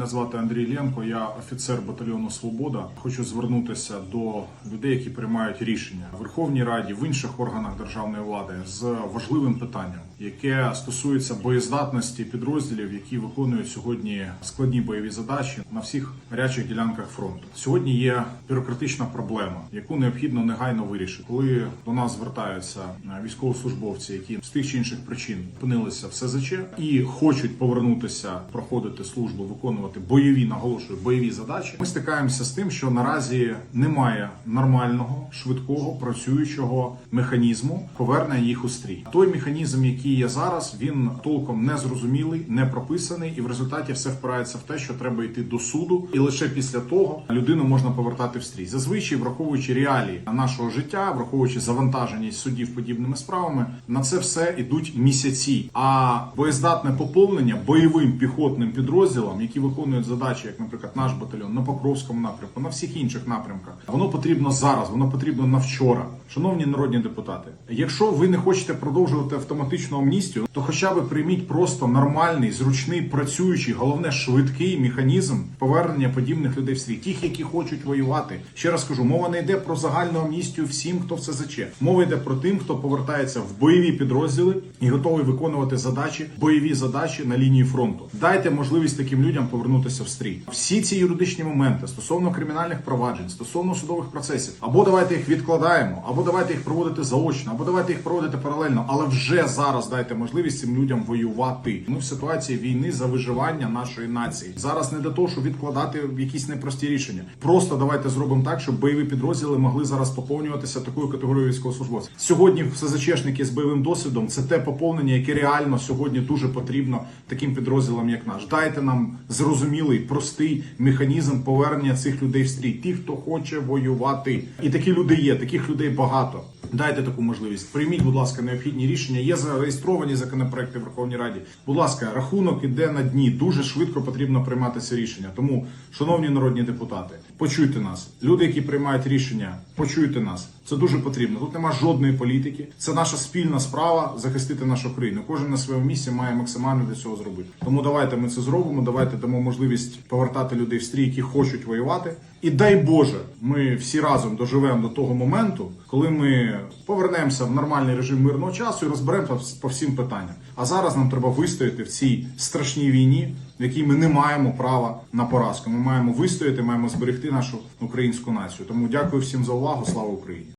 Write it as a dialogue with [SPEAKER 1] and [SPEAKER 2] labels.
[SPEAKER 1] Мене звати Андрій Ленко, я офіцер батальйону Свобода. Хочу звернутися до людей, які приймають рішення в Верховній Раді, в інших органах державної влади з важливим питанням, яке стосується боєздатності підрозділів, які виконують сьогодні складні бойові задачі на всіх гарячих ділянках фронту. Сьогодні є бюрократична проблема, яку необхідно негайно вирішити. Коли до нас звертаються е, військовослужбовці, які з тих чи інших причин опинилися в СЗЧ і хочуть повернутися, проходити службу, виконувати бойові наголошую, бойові задачі. Ми стикаємося з тим, що наразі немає нормального, швидкого, працюючого механізму повернення їх у стрій. Той механізм, який є зараз, він толком не зрозумілий, не прописаний, і в результаті все впирається в те, що треба йти до суду, і лише після того людину можна повертати в стрій. Зазвичай, враховуючи реалії нашого життя, враховуючи завантаженість судів подібними справами, на це все ідуть місяці. А боєздатне поповнення бойовим піхотним підрозділам, які виконують задачі, як, наприклад, наш батальйон на Покровському напрямку, на всіх інших напрямках, воно потрібно зараз, воно потрібно на вчора. Шановні народні депутати, якщо ви не хочете продовжувати автоматичну амністію, то хоча б прийміть просто нормальний, зручний, працюючий, головне швидкий механізм повернення подібних людей в світ, тих, які хочуть воювати. Ще раз кажу, мова не йде про загальну амністію всім, хто в СЗЧ. Мова йде про тим, хто повертається в бойові підрозділи і готовий виконувати задачі, бойові задачі на лінії фронту. Дайте можливість таким людям повернутися в стрій. Всі ці юридичні моменти стосовно кримінальних проваджень, стосовно судових процесів, або давайте їх відкладаємо, або давайте їх проводити заочно, або давайте їх проводити паралельно, але вже зараз дайте можливість цим людям воювати. Ми в ситуації війни за виживання нашої нації. Зараз не для того, щоб відкладати якісь непрості рішення. Просто давайте зробимо так, щоб бойові підрозділи могли зараз поповнюватися такою категорією військовослужбовців. Сьогодні СЗЧшники з бойовим досвідом це те поповнення, яке реально сьогодні дуже потрібно таким підрозділам, як наш. Дайте нам зрозумілий, простий механізм повернення цих людей в стрій. Ті, хто хоче воювати, і такі люди є. Таких людей багато. Дайте таку можливість. Прийміть, будь ласка, необхідні рішення. Є зареєстровані законопроекти в Верховній Раді. Будь ласка, рахунок іде на дні. Дуже швидко потрібно приймати це рішення. Тому, шановні народні депутати, почуйте нас. Люди, які приймають рішення, почуйте нас. Це дуже потрібно. Тут нема жодної політики. Це наша спільна справа захистити нашу країну. Кожен на своєму місці має максимально для цього зробити. Тому давайте ми це зробимо. Давайте дамо можливість повертати людей в стрій, які хочуть воювати. І дай Боже, ми всі разом доживемо до того моменту, коли ми повернемося в нормальний режим мирного часу і розберемося по всім питанням. А зараз нам треба вистояти в цій страшній війні, в якій ми не маємо права на поразку. Ми маємо вистояти, маємо зберегти нашу українську націю. Тому дякую всім за увагу. Слава Україні!